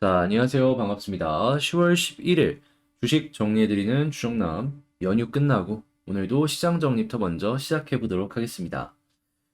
자, 안녕하세요. 반갑습니다. 10월 11일 주식 정리해드리는 주정남 연휴 끝나고 오늘도 시장 정리부터 먼저 시작해 보도록 하겠습니다.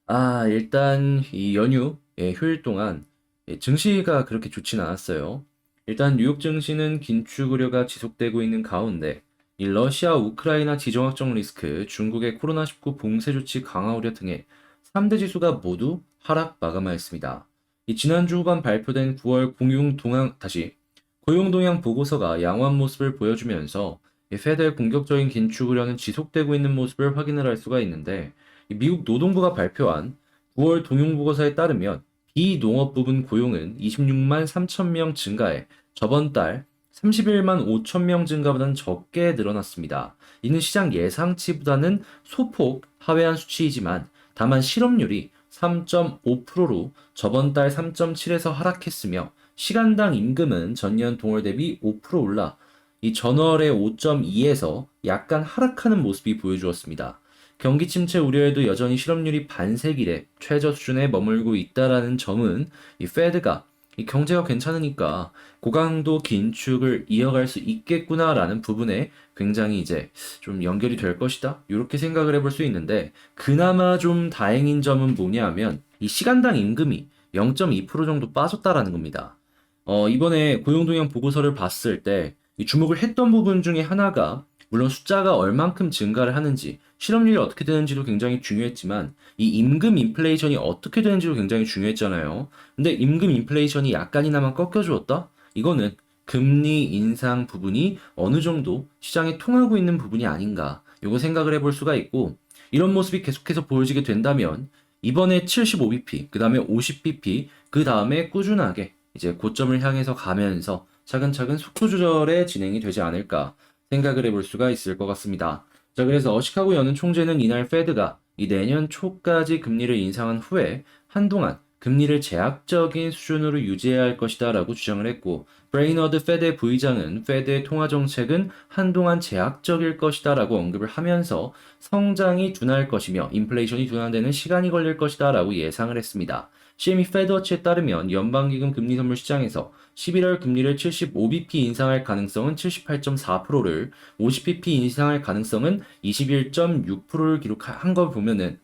아, 일단 이 연휴 예, 휴일 동안 예, 증시가 그렇게 좋진 않았어요. 일단 뉴욕 증시는 긴축 우려가 지속되고 있는 가운데 이 러시아 우크라이나 지정학적 리스크, 중국의 코로나19 봉쇄 조치 강화 우려 등의 3대 지수가 모두 하락 마감하였습니다. 이 지난주 후반 발표된 9월 공용 동향 다시 고용 동향 보고서가 양호한 모습을 보여주면서 이 페드의 공격적인 긴축 우려는 지속되고 있는 모습을 확인을 할 수가 있는데 이 미국 노동부가 발표한 9월 동용 보고서에 따르면 비농업 부분 고용은 26만 3천 명 증가해 저번 달 31만 5천 명 증가보다는 적게 늘어났습니다. 이는 시장 예상치보다는 소폭 하회한 수치이지만 다만 실업률이 3.5%로 저번 달 3.7에서 하락했으며 시간당 임금은 전년 동월 대비 5% 올라 이 전월의 5.2에서 약간 하락하는 모습이 보여주었습니다. 경기 침체 우려에도 여전히 실업률이 반세기래 최저 수준에 머물고 있다라는 점은 이 페드가 이 경제가 괜찮으니까 고강도 긴축을 이어갈 수 있겠구나라는 부분에 굉장히 이제 좀 연결이 될 것이다. 이렇게 생각을 해볼 수 있는데 그나마 좀 다행인 점은 뭐냐면 이 시간당 임금이 0.2% 정도 빠졌다라는 겁니다. 어, 이번에 고용동향 보고서를 봤을 때이 주목을 했던 부분 중에 하나가 물론 숫자가 얼만큼 증가를 하는지 실업률이 어떻게 되는지도 굉장히 중요했지만 이 임금 인플레이션이 어떻게 되는지도 굉장히 중요했잖아요. 근데 임금 인플레이션이 약간이나마 꺾여주었다? 이거는 금리 인상 부분이 어느 정도 시장에 통하고 있는 부분이 아닌가. 요거 생각을 해볼 수가 있고, 이런 모습이 계속해서 보여지게 된다면, 이번에 75bp, 그 다음에 50bp, 그 다음에 꾸준하게 이제 고점을 향해서 가면서 차근차근 속도 조절에 진행이 되지 않을까 생각을 해볼 수가 있을 것 같습니다. 자, 그래서 시카고 연은 총재는 이날 페드가 이 내년 초까지 금리를 인상한 후에 한동안 금리를 제약적인 수준으로 유지해야 할 것이다 라고 주장을 했고 브레이너드 페드 부의장은 페드의 통화 정책은 한동안 제약적일 것이다 라고 언급을 하면서 성장이 둔할 것이며 인플레이션이 둔화되는 시간이 걸릴 것이다 라고 예상을 했습니다. CME 페드워치에 따르면 연방기금 금리 선물 시장에서 11월 금리를 75bp 인상할 가능성은 78.4%를 50bp 인상할 가능성은 21.6%를 기록한 걸 보면은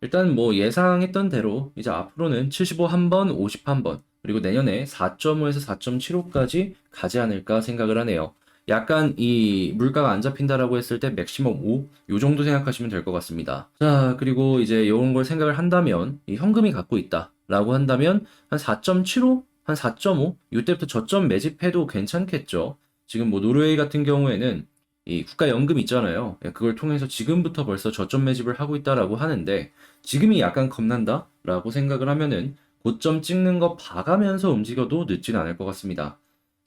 일단 뭐 예상했던 대로 이제 앞으로는 75 한 번, 50 한 번, 그리고 내년에 4.5에서 4.75까지 가지 않을까 생각을 하네요. 약간 이 물가가 안 잡힌다라고 했을 때 맥시멈 5, 요 정도 생각하시면 될 것 같습니다. 자, 그리고 이제 이런 걸 생각을 한다면 이 현금이 갖고 있다 라고 한다면 한 4.75, 한 4.5, 이때부터 저점 매집해도 괜찮겠죠. 지금 뭐 노르웨이 같은 경우에는 이 국가연금 있잖아요. 예, 그걸 통해서 지금부터 벌써 저점 매집을 하고 있다라고 하는데 지금이 약간 겁난다 라고 생각을 하면은 고점 찍는 거 봐가면서 움직여도 늦진 않을 것 같습니다.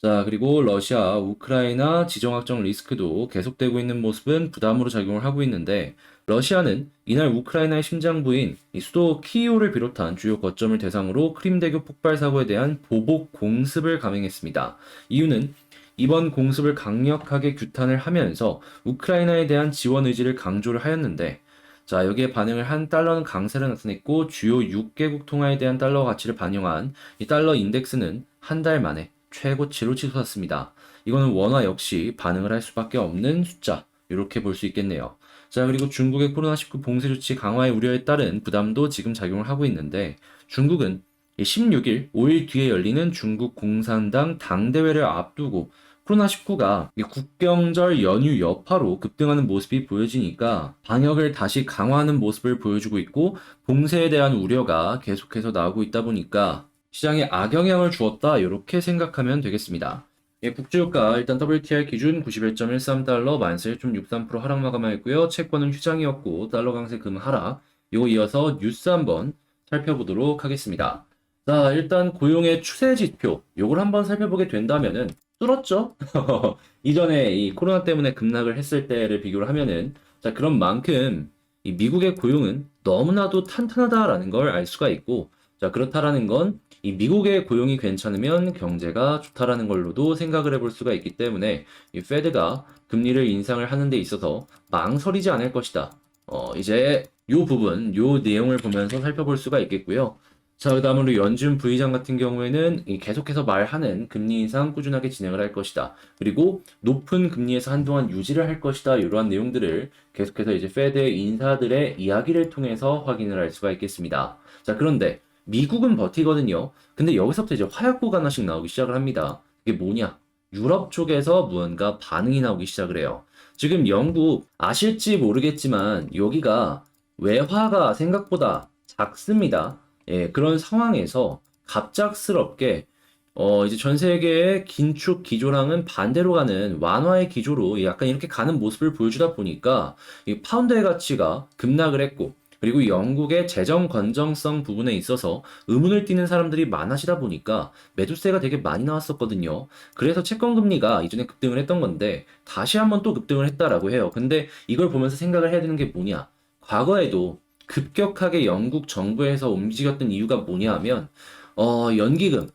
자, 그리고 러시아, 우크라이나 지정학적 리스크도 계속되고 있는 모습은 부담으로 작용을 하고 있는데 러시아는 이날 우크라이나의 심장부인 이 수도 키이오를 비롯한 주요 거점을 대상으로 크림대교 폭발 사고에 대한 보복 공습을 감행했습니다. 이유는 이번 공습을 강력하게 규탄을 하면서 우크라이나에 대한 지원 의지를 강조를 하였는데 자, 여기에 반응을 한 달러는 강세를 나타냈고 주요 6개국 통화에 대한 달러 가치를 반영한 이 달러 인덱스는 한 달 만에 최고치로 치솟았습니다. 이거는 원화 역시 반응을 할 수밖에 없는 숫자. 이렇게 볼 수 있겠네요. 자, 그리고 중국의 코로나19 봉쇄 조치 강화의 우려에 따른 부담도 지금 작용을 하고 있는데 중국은 16일, 5일 뒤에 열리는 중국 공산당 당대회를 앞두고 코로나19가 국경절 연휴 여파로 급등하는 모습이 보여지니까 방역을 다시 강화하는 모습을 보여주고 있고 봉쇄에 대한 우려가 계속해서 나오고 있다 보니까 시장에 악영향을 주었다 이렇게 생각하면 되겠습니다. 예, 국제유가 일단 WTI 기준 91.13달러, 만세 1.63% 하락 마감하였고요. 채권은 휴장이었고 달러 강세 금 하락. 이거 이어서 뉴스 한번 살펴보도록 하겠습니다. 자, 일단 고용의 추세 지표 요걸 한번 살펴보게 된다면은 뚫었죠? 이전에 이 코로나 때문에 급락을 했을 때를 비교를 하면은 자, 그런 만큼 이 미국의 고용은 너무나도 탄탄하다라는 걸 알 수가 있고 자, 그렇다라는 건 이 미국의 고용이 괜찮으면 경제가 좋다라는 걸로도 생각을 해볼 수가 있기 때문에 이 페드가 금리를 인상을 하는 데 있어서 망설이지 않을 것이다. 어, 이제 요 부분, 요 내용을 보면서 살펴볼 수가 있겠고요. 자, 그 다음으로 연준 부의장 같은 경우에는 이 계속해서 말하는 금리 인상 꾸준하게 진행을 할 것이다. 그리고 높은 금리에서 한동안 유지를 할 것이다. 이러한 내용들을 계속해서 이제 페드의 인사들의 이야기를 통해서 확인을 할 수가 있겠습니다. 자, 그런데 미국은 버티거든요. 근데 여기서부터 이제 화약고가 하나씩 나오기 시작을 합니다. 이게 뭐냐? 유럽 쪽에서 무언가 반응이 나오기 시작을 해요. 지금 영국 아실지 모르겠지만 여기가 외화가 생각보다 작습니다. 예, 그런 상황에서 갑작스럽게 어, 이제 전 세계의 긴축 기조랑은 반대로 가는 완화의 기조로 약간 이렇게 가는 모습을 보여주다 보니까 이 파운드의 가치가 급락을 했고 그리고 영국의 재정 건정성 부분에 있어서 의문을 띠는 사람들이 많아지다 보니까 매도세가 되게 많이 나왔었거든요. 그래서 채권 금리가 이전에 급등을 했던 건데 다시 한번 또 급등을 했다라고 해요. 근데 이걸 보면서 생각을 해야 되는 게 뭐냐? 과거에도 급격하게 영국 정부에서 움직였던 이유가 뭐냐 하면 어, 연기금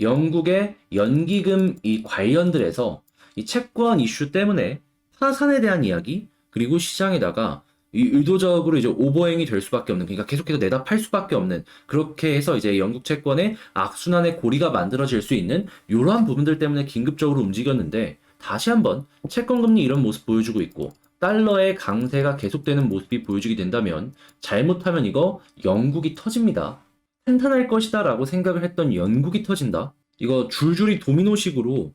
영국의 연기금 이 관련들에서 이 채권 이슈 때문에 파산에 대한 이야기 그리고 시장에다가 이 의도적으로 이제 오버행이 될 수밖에 없는 그러니까 계속해서 내다 팔 수밖에 없는 그렇게 해서 이제 영국 채권의 악순환의 고리가 만들어질 수 있는 이러한 부분들 때문에 긴급적으로 움직였는데 다시 한번 채권 금리 이런 모습 보여주고 있고 달러의 강세가 계속되는 모습이 보여지게 된다면 잘못하면 이거 영국이 터집니다. 탄탄할 것이다 라고 생각을 했던 영국이 터진다. 이거 줄줄이 도미노식으로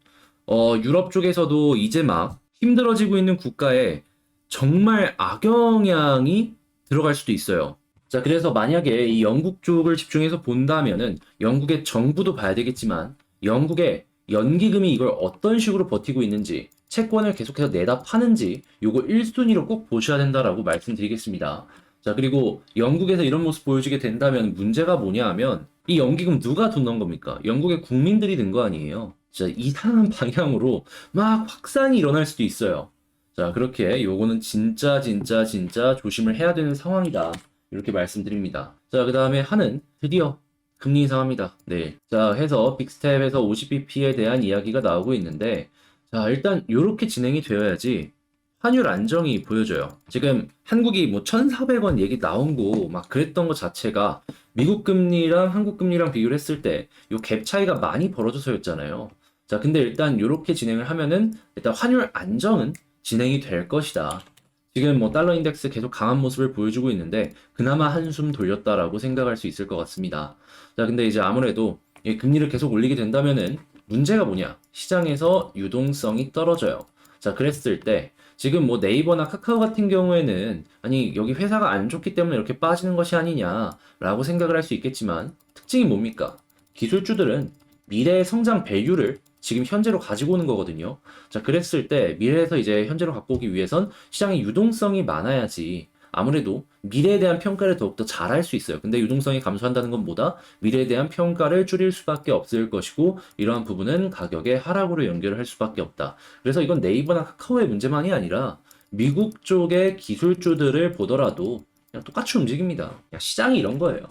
어, 유럽 쪽에서도 이제 막 힘들어지고 있는 국가에 정말 악영향이 들어갈 수도 있어요. 자, 그래서 만약에 이 영국 쪽을 집중해서 본다면은 영국의 정부도 봐야 되겠지만 영국의 연기금이 이걸 어떤 식으로 버티고 있는지 채권을 계속해서 내다 파는지 요거 1순위로 꼭 보셔야 된다라고 말씀드리겠습니다. 자, 그리고 영국에서 이런 모습 보여주게 된다면 문제가 뭐냐 하면 이 연기금 누가 돈 넣은 겁니까? 영국의 국민들이 든 거 아니에요. 진짜 이상한 방향으로 막 확산이 일어날 수도 있어요. 자, 그렇게 요거는 진짜 진짜 진짜 조심을 해야 되는 상황이다. 이렇게 말씀드립니다. 자, 그 다음에 하는 드디어 금리 인상합니다. 네. 자, 해서 빅스텝에서 50bp에 대한 이야기가 나오고 있는데 자, 일단 이렇게 진행이 되어야지 환율 안정이 보여져요. 지금 한국이 뭐 1,400원 얘기 나온 거 막 그랬던 것 자체가 미국 금리랑 한국 금리랑 비교를 했을 때 요 갭 차이가 많이 벌어져서였잖아요. 자, 근데 일단 이렇게 진행을 하면은 일단 환율 안정은 진행이 될 것이다. 지금 뭐 달러 인덱스 계속 강한 모습을 보여주고 있는데 그나마 한숨 돌렸다라고 생각할 수 있을 것 같습니다. 자, 근데 이제 아무래도 이 금리를 계속 올리게 된다면은 문제가 뭐냐? 시장에서 유동성이 떨어져요. 자, 그랬을 때 지금 뭐 네이버나 카카오 같은 경우에는 아니 여기 회사가 안 좋기 때문에 이렇게 빠지는 것이 아니냐라고 생각을 할 수 있겠지만 특징이 뭡니까? 기술주들은 미래의 성장 밸류를 지금 현재로 가지고 오는 거거든요. 자, 그랬을 때 미래에서 이제 현재로 갖고 오기 위해선 시장의 유동성이 많아야지 아무래도 미래에 대한 평가를 더욱더 잘할 수 있어요. 근데 유동성이 감소한다는 건 뭐다? 미래에 대한 평가를 줄일 수밖에 없을 것이고 이러한 부분은 가격의 하락으로 연결을 할 수밖에 없다. 그래서 이건 네이버나 카카오의 문제만이 아니라 미국 쪽의 기술주들을 보더라도 그냥 똑같이 움직입니다. 그냥 시장이 이런 거예요.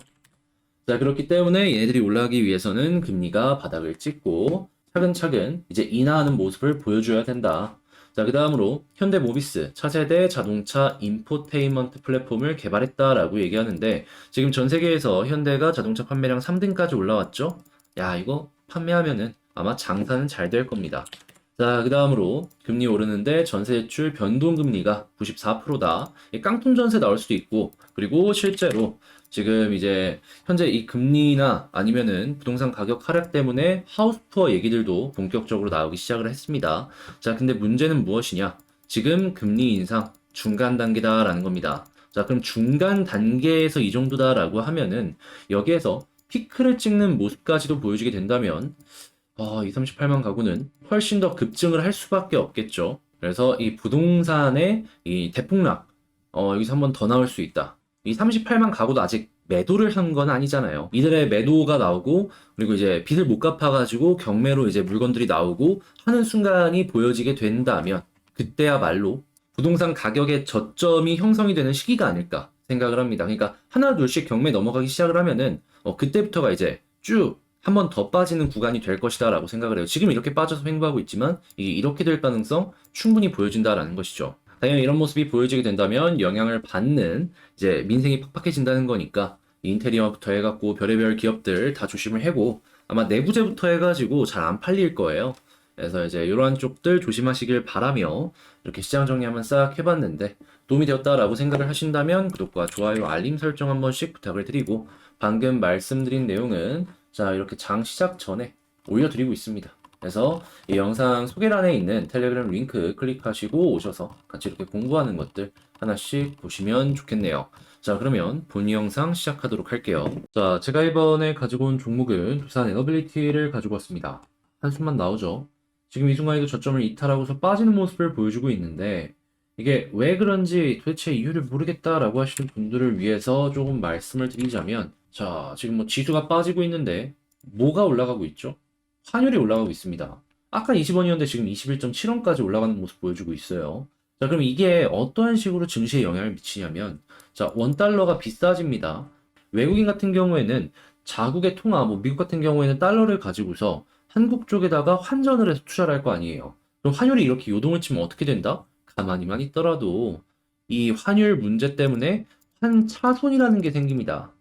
자, 그렇기 때문에 얘네들이 올라가기 위해서는 금리가 바닥을 찍고 차근차근 이제 인하하는 모습을 보여줘야 된다. 자, 그 다음으로 현대 모비스 차세대 자동차 인포테인먼트 플랫폼을 개발했다라고 얘기하는데 지금 전 세계에서 현대가 자동차 판매량 3등까지 올라왔죠? 야, 이거 판매하면은 아마 장사는 잘 될 겁니다. 자, 그 다음으로 금리 오르는데 전세 대출 변동금리가 94%다. 깡통 전세 나올 수도 있고 그리고 실제로 지금 이제 현재 이 금리나 아니면은 부동산 가격 하락 때문에 하우스 푸어 얘기들도 본격적으로 나오기 시작을 했습니다. 자, 근데 문제는 무엇이냐? 지금 금리 인상 중간 단계다라는 겁니다. 자, 그럼 중간 단계에서 이 정도다라고 하면은 여기에서 피크를 찍는 모습까지도 보여주게 된다면 어, 2, 38만 가구는 훨씬 더 급증을 할 수밖에 없겠죠. 그래서 이 부동산의 이 대폭락 어, 여기서 한 번 더 나올 수 있다. 이 38만 가구도 아직 매도를 한 건 아니잖아요. 이들의 매도가 나오고 그리고 이제 빚을 못 갚아가지고 경매로 이제 물건들이 나오고 하는 순간이 보여지게 된다면 그때야말로 부동산 가격의 저점이 형성이 되는 시기가 아닐까 생각을 합니다. 그러니까 하나 둘씩 경매 넘어가기 시작을 하면은 어, 그때부터가 이제 쭉 한 번 더 빠지는 구간이 될 것이다라고 생각을 해요. 지금 이렇게 빠져서 횡보하고 있지만 이게 이렇게 될 가능성 충분히 보여진다라는 당연히 이런 모습이 보여지게 된다면 영향을 받는 이제 민생이 팍팍해진다는 거니까 인테리어부터 해갖고 별의별 기업들 다 조심을 해고 아마 내부재부터 해가지고 잘 안 팔릴 거예요. 그래서 이제 이러한 쪽들 조심하시길 바라며 이렇게 시장 정리 한번 싹 해봤는데 도움이 되었다라고 생각을 하신다면 구독과 좋아요, 알림 설정 한 번씩 부탁을 드리고 방금 말씀드린 내용은 자 이렇게 장 시작 전에 올려드리고 있습니다. 그래서 이 영상 소개란에 있는 텔레그램 링크 클릭하시고 오셔서 같이 이렇게 공부하는 것들 하나씩 보시면 좋겠네요. 자, 그러면 본 영상 시작하도록 할게요. 자, 제가 이번에 가지고 온 종목은 두산 에너빌리티를 가지고 왔습니다. 한숨만 나오죠. 지금 이 순간에도 저점을 이탈하고서 빠지는 모습을 보여주고 있는데 이게 왜 그런지 도대체 이유를 모르겠다라고 하시는 분들을 위해서 조금 말씀을 드리자면 자, 지금 뭐 지수가 빠지고 있는데 뭐가 올라가고 있죠? 환율이 올라가고 있습니다. 아까 20원이었는데 지금 21.7원까지 올라가는 모습 보여주고 있어요. 자, 그럼 이게 어떠한 식으로 증시에 영향을 미치냐면, 자, 원달러가 비싸집니다. 외국인 같은 경우에는 자국의 통화, 뭐 미국 같은 경우에는 달러를 가지고서 한국 쪽에다가 환전을 해서 투자를 할 거 아니에요. 그럼 환율이 이렇게 요동을 치면 어떻게 된다? 가만히만 있더라도 이 환율 문제 때문에 환차손이라는 게 생깁니다.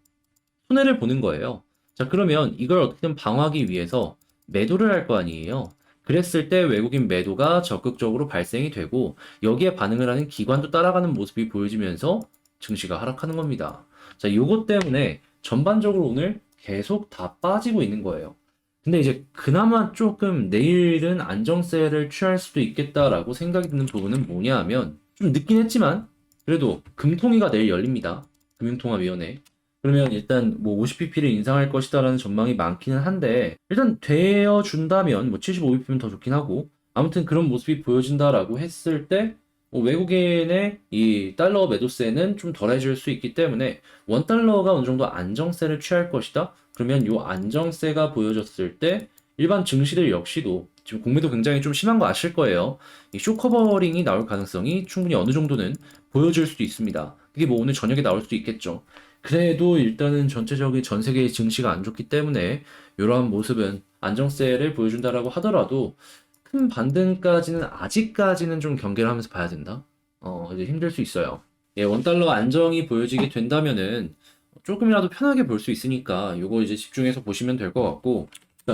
손해를 보는 거예요. 자, 그러면 이걸 어떻게든 방어하기 위해서 매도를 할 거 아니에요. 그랬을 때 외국인 매도가 적극적으로 발생이 되고 여기에 반응을 하는 기관도 따라가는 모습이 보여지면서 증시가 하락하는 겁니다. 자, 요것 때문에 전반적으로 오늘 계속 다 빠지고 있는 거예요. 근데 이제 그나마 조금 내일은 안정세를 취할 수도 있겠다라고 생각이 드는 부분은 뭐냐 하면 좀 늦긴 했지만 그래도 금통위가 내일 열립니다. 금융통화위원회. 그러면 일단 뭐 50pp를 인상할 것이다라는 전망이 많기는 한데 일단 되어 준다면 뭐 75pp면 더 좋긴 하고 아무튼 그런 모습이 보여진다라고 했을 때 뭐 외국인의 이 달러 매도세는 좀 덜해질 수 있기 때문에 원 달러가 어느 정도 안정세를 취할 것이다. 그러면 요 안정세가 보여졌을 때 일반 증시들 역시도 지금 공매도 굉장히 좀 심한 거 아실 거예요. 이 쇼커버링이 나올 가능성이 충분히 어느 정도는 보여질 수도 있습니다. 그게 뭐 오늘 저녁에 나올 수도 있겠죠. 그래도 일단은 전체적인 전 세계의 증시가 안 좋기 때문에 이러한 모습은 안정세를 보여준다라고 하더라도 큰 반등까지는 아직까지는 좀 경계를 하면서 봐야 된다. 어, 이제 힘들 수 있어요. 예, 원달러 안정이 보여지게 된다면은 조금이라도 편하게 볼 수 있으니까 요거 이제 집중해서 보시면 될 것 같고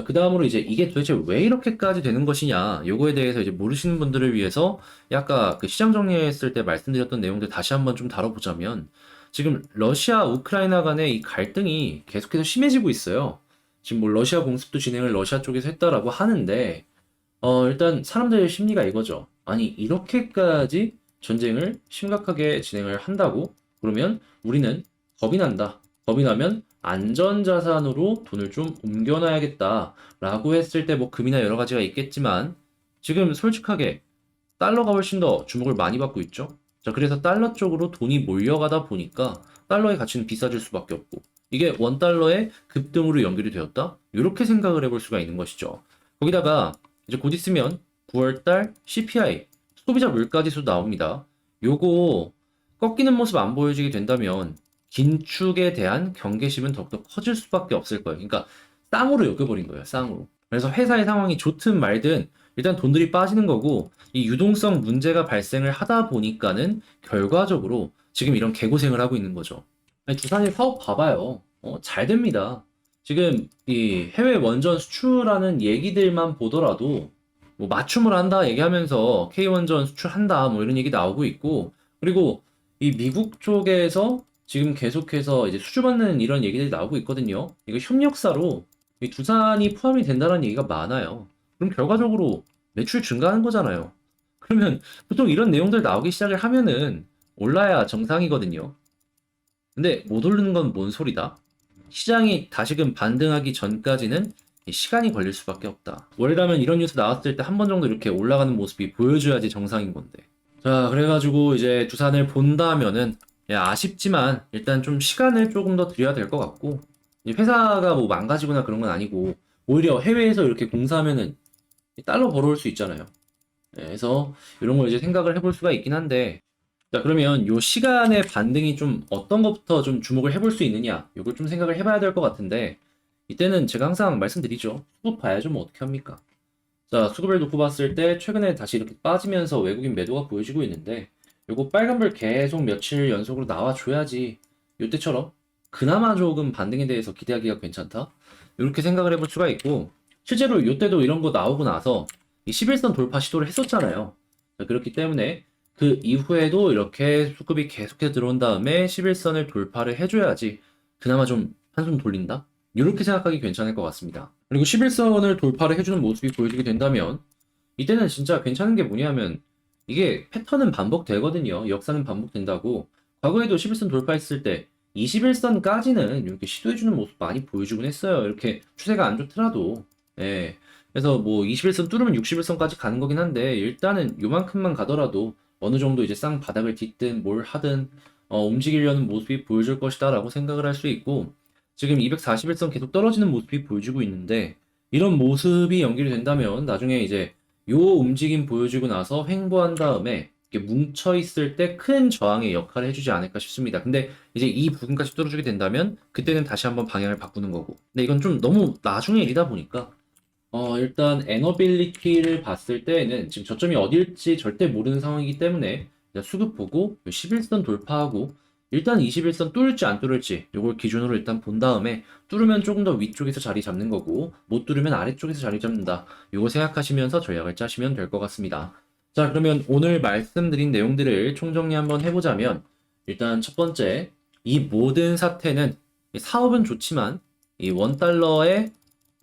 그 다음으로 이제 이게 도대체 왜 이렇게까지 되는 것이냐 요거에 대해서 이제 모르시는 분들을 위해서 약간 그 시장 정리했을 때 말씀드렸던 내용들 다시 한번 좀 다뤄보자면 지금 러시아 우크라이나 간의 이 갈등이 계속해서 심해지고 있어요. 지금 뭐 러시아 공습도 진행을 러시아 쪽에서 했다라고 하는데 어 일단 사람들의 심리가 이거죠. 아니 이렇게까지 전쟁을 심각하게 진행을 한다고? 그러면 우리는 겁이 난다. 겁이 나면 안전자산으로 돈을 좀 옮겨놔야겠다라고 했을 때 뭐 금이나 여러 가지가 있겠지만 지금 솔직하게 달러가 훨씬 더 주목을 많이 받고 있죠. 자, 그래서 달러 쪽으로 돈이 몰려가다 보니까 달러의 가치는 비싸질 수밖에 없고 이게 원 달러의 급등으로 연결이 되었다? 이렇게 생각을 해볼 수가 있는 것이죠. 거기다가 이제 곧 있으면 9월달 CPI 소비자 물가지수 나옵니다. 요거 꺾이는 모습 안 보여지게 된다면 긴축에 대한 경계심은 더욱더 커질 수밖에 없을 거예요. 그러니까 쌍으로 여겨버린 거예요. 쌍으로. 그래서 회사의 상황이 좋든 말든 일단 돈들이 빠지는 거고 이 유동성 문제가 발생을 하다 보니까는 결과적으로 지금 이런 개고생을 하고 있는 거죠. 두산이 사업 봐봐요. 어, 잘 됩니다. 지금 이 해외 원전 수출하는 얘기들만 보더라도 뭐 맞춤을 한다 얘기하면서 K 원전 수출한다 뭐 이런 얘기 나오고 있고 그리고 이 미국 쪽에서 지금 계속해서 이제 수주받는 이런 얘기들이 나오고 있거든요. 이거 협력사로 이 두산이 포함이 된다는 얘기가 많아요. 그럼 결과적으로 매출 증가하는 거잖아요. 그러면 보통 이런 내용들 나오기 시작을 하면은 올라야 정상이거든요. 근데 못 오르는 건 뭔 소리다? 시장이 다시금 반등하기 전까지는 이 시간이 걸릴 수밖에 없다. 원래라면 이런 뉴스 나왔을 때 한 번 정도 이렇게 올라가는 모습이 보여줘야지 정상인 건데. 자, 그래가지고 이제 두산을 본다면은 야, 아쉽지만 일단 좀 시간을 조금 더 드려야 될 것 같고 회사가 뭐 망가지거나 그런 건 아니고 오히려 해외에서 이렇게 공사하면은 달러 벌어올 수 있잖아요. 네, 그래서 이런 걸 이제 생각을 해볼 수가 있긴 한데 자 그러면 요 시간의 반등이 좀 어떤 것부터 좀 주목을 해볼 수 있느냐 이걸 좀 생각을 해봐야 될 것 같은데 이때는 제가 항상 말씀드리죠 수급 봐야죠 뭐 어떻게 합니까 자 수급을 놓고 봤을 때 최근에 다시 이렇게 빠지면서 외국인 매도가 보여지고 있는데 요거 빨간불 계속 며칠 연속으로 나와줘야지 요때처럼 그나마 조금 반등에 대해서 기대하기가 괜찮다. 이렇게 생각을 해볼 수가 있고 실제로 이때도 이런 거 나오고 나서 이 11선 돌파 시도를 했었잖아요. 자, 그렇기 때문에 그 이후에도 이렇게 수급이 계속해서 들어온 다음에 11선을 돌파를 해줘야지 그나마 좀 한숨 돌린다? 이렇게 생각하기 괜찮을 것 같습니다. 그리고 11선을 돌파를 해주는 모습이 보여지게 된다면 이때는 진짜 괜찮은 게 뭐냐면 이게 패턴은 반복되거든요. 역사는 반복된다고. 과거에도 11선 돌파했을 때 21선까지는 이렇게 시도해주는 모습 많이 보여주곤 했어요. 이렇게 추세가 안 좋더라도. 예. 그래서 뭐 21선 뚫으면 61선까지 가는 거긴 한데 일단은 요만큼만 가더라도 어느 정도 이제 쌍 바닥을 딛든 뭘 하든 어, 움직이려는 모습이 보여줄 것이다 라고 생각을 할 수 있고 지금 241선 계속 떨어지는 모습이 보여지고 있는데 이런 모습이 연결이 된다면 나중에 이제 요 움직임 보여주고 나서 횡보한 다음에 이렇게 뭉쳐 있을 때 큰 저항의 역할을 해주지 않을까 싶습니다. 근데 이제 이 부분까지 뚫어주게 된다면 그때는 다시 한번 방향을 바꾸는 거고. 근데 이건 좀 너무 나중에 일이다 보니까 어 일단 에너빌리티를 봤을 때에는 지금 저점이 어디일지 절대 모르는 상황이기 때문에 수급 보고 11선 돌파하고 일단 21선 뚫을지 안 뚫을지 이걸 기준으로 일단 본 다음에 뚫으면 조금 더 위쪽에서 자리 잡는 거고 못 뚫으면 아래쪽에서 자리 잡는다. 이거 생각하시면서 전략을 짜시면 될 것 같습니다. 자, 그러면 오늘 말씀드린 내용들을 총정리 한번 해보자면, 일단 첫 번째, 이 모든 사태는 이 사업은 좋지만, 이 원달러의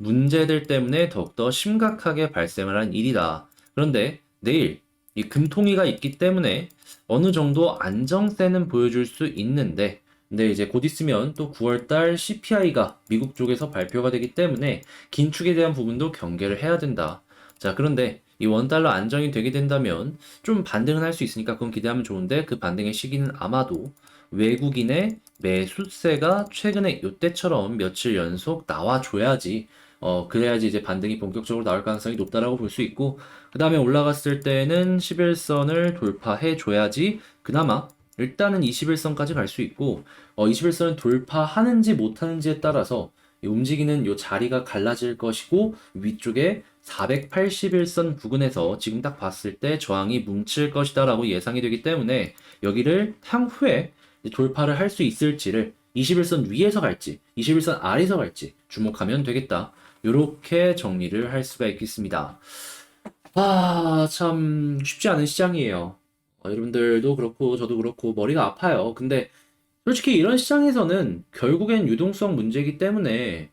문제들 때문에 더욱더 심각하게 발생을 한 일이다. 그런데 내일 이 금통위가 있기 때문에 어느 정도 안정세는 보여줄 수 있는데, 근데 이제 곧 있으면 또 9월달 CPI가 미국 쪽에서 발표가 되기 때문에 긴축에 대한 부분도 경계를 해야 된다. 자, 그런데 이 원달러 안정이 되게 된다면 좀 반등은 할 수 있으니까 그건 기대하면 좋은데 그 반등의 시기는 아마도 외국인의 매수세가 최근에 이때처럼 며칠 연속 나와줘야지 어 그래야지 이제 반등이 본격적으로 나올 가능성이 높다라고 볼 수 있고 그 다음에 올라갔을 때는 11선을 돌파해 줘야지 그나마 일단은 21선까지 갈 수 있고 어 21선을 돌파하는지 못하는지에 따라서 이 움직이는 요 자리가 갈라질 것이고 위쪽에 481선 부근에서 지금 딱 봤을 때 저항이 뭉칠 것이다 라고 예상이 되기 때문에 여기를 향후에 돌파를 할 수 있을지를 21선 위에서 갈지 21선 아래에서 갈지 주목하면 되겠다 이렇게 정리를 할 수가 있겠습니다 아 참 쉽지 않은 시장이에요 어, 여러분들도 그렇고 저도 그렇고 머리가 아파요 근데 솔직히 이런 시장에서는 결국엔 유동성 문제이기 때문에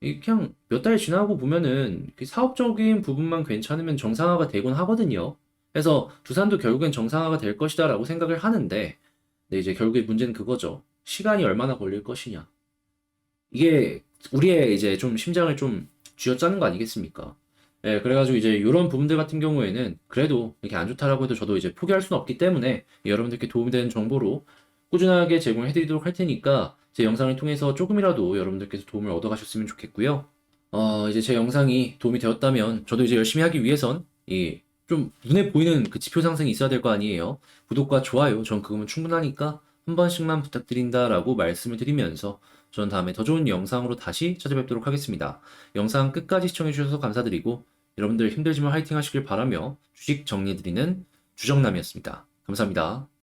이 그냥 몇 달 지나고 보면은 그 사업적인 부분만 괜찮으면 정상화가 되곤 하거든요. 그래서 두산도 결국엔 정상화가 될 것이다라고 생각을 하는데, 근데 이제 결국에 문제는 그거죠. 시간이 얼마나 걸릴 것이냐. 이게 우리의 이제 좀 심장을 좀 쥐어짜는 거 아니겠습니까? 예, 그래가지고 이제 이런 부분들 같은 경우에는 그래도 이렇게 안 좋다라고 해도 저도 이제 포기할 수는 없기 때문에 여러분들께 도움이 되는 정보로 꾸준하게 제공해드리도록 할 테니까 제 영상을 통해서 조금이라도 여러분들께서 도움을 얻어가셨으면 좋겠고요. 어, 이제 제 영상이 도움이 되었다면 저도 이제 열심히 하기 위해선 이 좀 눈에 보이는 그 지표 상승이 있어야 될 거 아니에요. 구독과 좋아요, 전 그거면 충분하니까 한 번씩만 부탁드린다 라고 말씀을 드리면서 전 다음에 더 좋은 영상으로 다시 찾아뵙도록 하겠습니다. 영상 끝까지 시청해주셔서 감사드리고 여러분들 힘들지만 화이팅 하시길 바라며 주식 정리해드리는 주정남이었습니다. 감사합니다.